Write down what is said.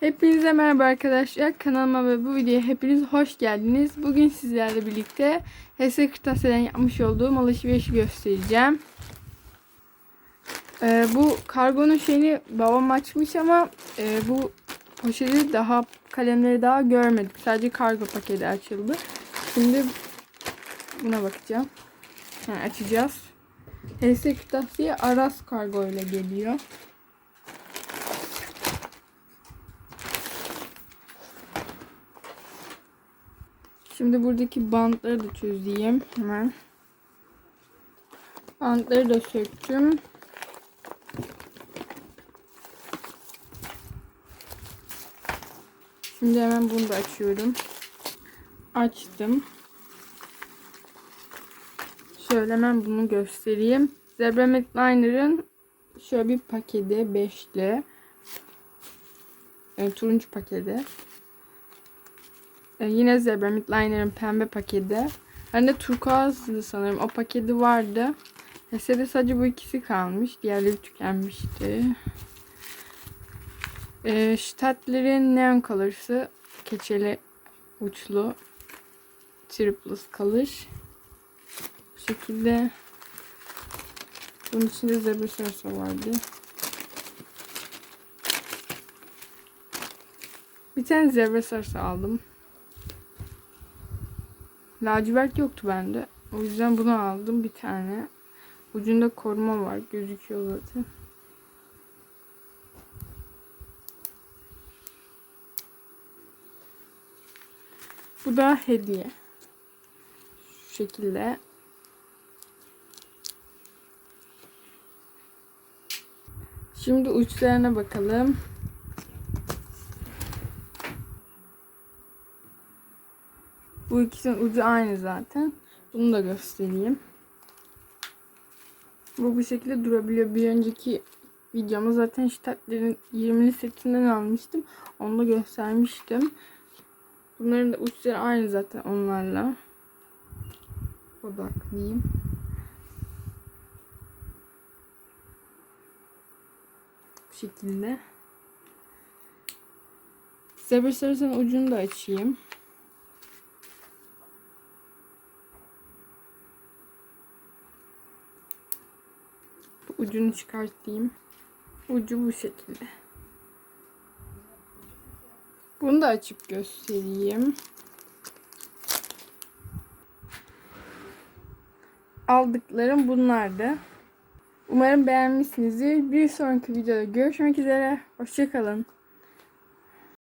Hepinize merhaba arkadaşlar. Kanalıma ve bu videoya hepiniz hoş geldiniz. Bugün sizlerle birlikte HS Kırtasiye'den yapmış olduğum alışverişi göstereceğim. Ee, bu kargonun şeyini babam açmış ama e, bu poşeti daha kalemleri daha görmedik. Sadece kargo paketi açıldı. Şimdi buna bakacağım. Yani açacağız. HS Kırtasiye Aras kargo ile geliyor. Şimdi buradaki bantları da çözeyim hemen. Bantları da söktüm. Şimdi hemen bunu da açıyorum. Açtım. Şöyle hemen bunu göstereyim. Zebra Midliner'ın şöyle bir paketi beşli. Yani turuncu paketi. Ee, yine Zebra Midliner'ın pembe paketi. Hani de turkuazlı sanırım. O paketi vardı. Esede sadece bu ikisi kalmış. Diğerleri tükenmişti. Ee, Stadler'in Neon Colors'ı keçeli uçlu triplus kalır. Bu şekilde bunun içinde zebra sarısı vardı. Bir tane zebra sarısı aldım. Lacivert yoktu bende. O yüzden bunu aldım bir tane. Ucunda koruma var. Gözüküyor zaten. Bu da hediye. Şu şekilde. Şimdi uçlarına bakalım. Bu ikisinin ucu aynı zaten. Bunu da göstereyim. Bu bu şekilde durabiliyor. Bir önceki videomu zaten şitatlerin 20'li setinden almıştım. Onu da göstermiştim. Bunların da uçları aynı zaten onlarla. Odaklayayım. Bu şekilde. Zebra sarısının ucunu da açayım. Ucunu çıkartayım. Ucu bu şekilde. Bunu da açıp göstereyim. Aldıklarım bunlardı. Umarım beğenmişsinizdir. Bir sonraki videoda görüşmek üzere. Hoşçakalın.